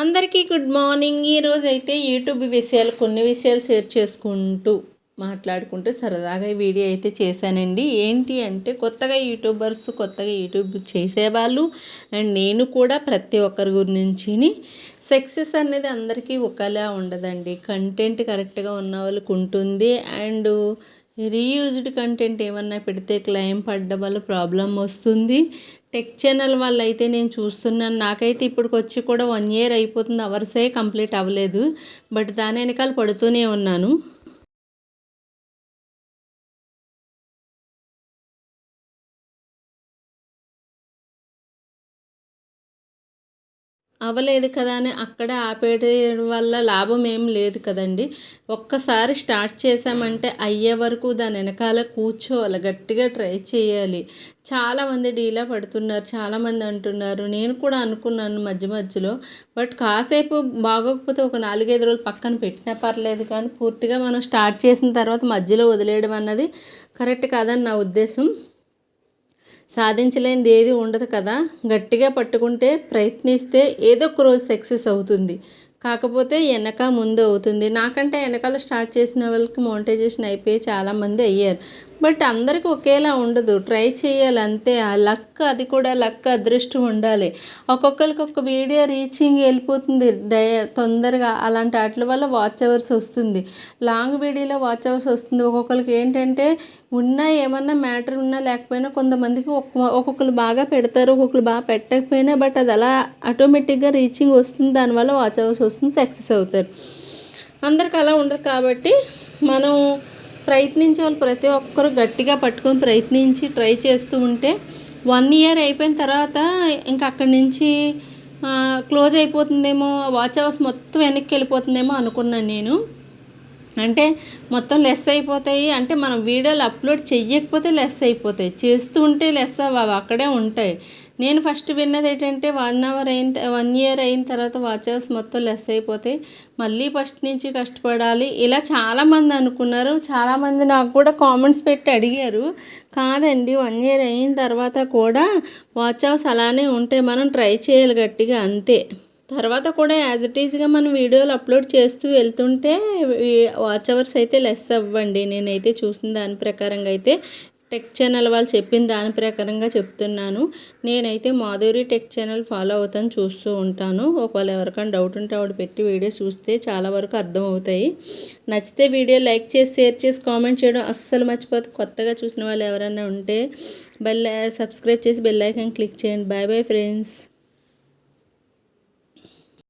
అందరికీ good morning. ఈరోజు అయితే యూట్యూబ్ విషయాలు కొన్ని విషయాలు షేర్ చేసుకుంటూ మాట్లాడుకుంటూ సరదాగా ఈ వీడియో అయితే చేశానండి. ఏంటి అంటే కొత్తగా యూట్యూబర్స్ కొత్తగా యూట్యూబ్ చేసేవాళ్ళు అండ్ నేను కూడా ప్రతి ఒక్కరి గురించి సక్సెస్ అనేది అందరికీ ఒకలా ఉండదండి. కంటెంట్ కరెక్ట్గా ఉన్న వాళ్ళకి ఉంటుంది అండ్ రీయూజ్డ్ కంటెంట్ ఏమన్నా పెడితే క్లెయిమ్ పడ్డ వల్ల ప్రాబ్లం వస్తుంది. టెక్ ఛానల్ వల్ల అయితే నేను చూస్తున్నాను. నాకైతే ఇప్పటికి వచ్చి కూడా వన్ ఇయర్ అయిపోతుంది. అవర్సే కంప్లీట్ అవ్వలేదు. బట్ దాని వెనకాల పడుతూనే ఉన్నాను. అవ్వలేదు కదా అని అక్కడే ఆపేయడం వల్ల లాభం ఏం లేదు కదండి. ఒక్కసారి స్టార్ట్ చేసామంటే అయ్యే వరకు దాని వెనకాల కూర్చోవాలి గట్టిగా ట్రై చేయాలి. చాలామంది డీలా పడుతున్నారు చాలామంది అంటున్నారు. నేను కూడా అనుకున్నాను మధ్య మధ్యలో బట్ కాసేపు బాగోకపోతే ఒక నాలుగైదు రోజులు పక్కన పెట్టినా పర్లేదు కానీ పూర్తిగా మనం స్టార్ట్ చేసిన తర్వాత మధ్యలో వదిలేయడం అన్నది కరెక్ట్ కాదని నా ఉద్దేశం. సాధించలేనిది ఏది ఉండదు కదా. గట్టిగా పట్టుకుంటే ప్రయత్నిస్తే ఏదో ఒక రోజు సక్సెస్ అవుతుంది. కాకపోతే వెనక ముందు అవుతుంది. నాకంటే వెనకాల స్టార్ట్ చేసిన వాళ్ళకి మోనిటైజేషన్ అయిపోయి చాలామంది అయ్యారు. బట్ అందరికీ ఒకేలా ఉండదు. ట్రై చేయాలి అంతే ఆ లక్ అది కూడా లక్ అదృష్టం ఉండాలి. ఒక్కొక్కరికి ఒక వీడియో రీచింగ్ వెళ్ళిపోతుంది. డై తొందరగా అలాంటి వాటి వల్ల వాచ్ అవర్స్ వస్తుంది. లాంగ్ వీడియోలో వాచ్ అవర్స్ వస్తుంది. ఒక్కొక్కరికి ఏంటంటే ఉన్నా ఏమన్నా మ్యాటర్ ఉన్నా లేకపోయినా కొంతమందికి ఒక్కొక్కరు బాగా పెడతారు ఒక్కొక్కరు బాగా పెట్టకపోయినా బట్ అది అలా ఆటోమేటిక్గా రీచింగ్ వస్తుంది. దానివల్ల వాచ్ అవర్స్ వస్తుంది. సక్సెస్ అవుతారు. అందరికి అలా ఉండదు కాబట్టి మనం ప్రయత్నించే వాళ్ళు ప్రతి ఒక్కరు గట్టిగా పట్టుకొని ప్రయత్నించి ట్రై చేస్తూ ఉంటే వన్ ఇయర్ అయిపోయిన తర్వాత ఇంకా అక్కడి నుంచి క్లోజ్ అయిపోతుందేమో వాచ్ అవర్స్ మొత్తం వెనక్కి వెళ్ళిపోతుందేమో అనుకున్నాను నేను. అంటే మొత్తం లెస్ అయిపోతాయి. అంటే మనం వీడియోలు అప్లోడ్ చెయ్యకపోతే లెస్ అయిపోతాయి. చేస్తూ ఉంటే లెస్ అవి అక్కడే ఉంటాయి. నేను ఫస్ట్ విన్నది ఏంటంటే వన్ అవర్ అయిన వన్ ఇయర్ అయిన తర్వాత వాచ్ అవర్స్ మొత్తం లెస్ అయిపోతాయి మళ్ళీ ఫస్ట్ నుంచి కష్టపడాలి. ఇలా చాలామంది అనుకున్నారు. చాలామంది నాకు కూడా కామెంట్స్ పెట్టి అడిగారు. కాదండి వన్ ఇయర్ అయిన తర్వాత కూడా వాచ్ అవర్స్ అలానే ఉంటే మనం ట్రై చేయాలి గట్టిగా అంతే. తర్వాత కూడా యాజ్ ఇట్ ఈజ్గా మనం వీడియోలు అప్లోడ్ చేస్తూ వెళ్తుంటే వాచ్ అవర్స్ అయితే లెస్ అవ్వండి. నేనైతే చూసిన దాని ప్రకారంగా అయితే టెక్ ఛానల్ వాళ్ళు చెప్పిన దాని ప్రకారంగా చెప్తున్నాను. నేనైతే మాధురి టెక్ ఛానల్ ఫాలో అవుతాను చూస్తూ ఉంటాను. ఒకవేళ ఎవరికైనా డౌట్ ఉంటే ఆవిడ పెట్టి వీడియో చూస్తే చాలా వరకు అర్థమవుతాయి. నచ్చితే వీడియో లైక్ చేసి షేర్ చేసి కామెంట్ చేయడం అస్సలు మర్చిపోతే కొత్తగా చూసిన వాళ్ళు ఎవరైనా ఉంటే బెల్ సబ్స్క్రైబ్ చేసి బెల్ ఐకాన్ క్లిక్ చేయండి. Bye bye friends.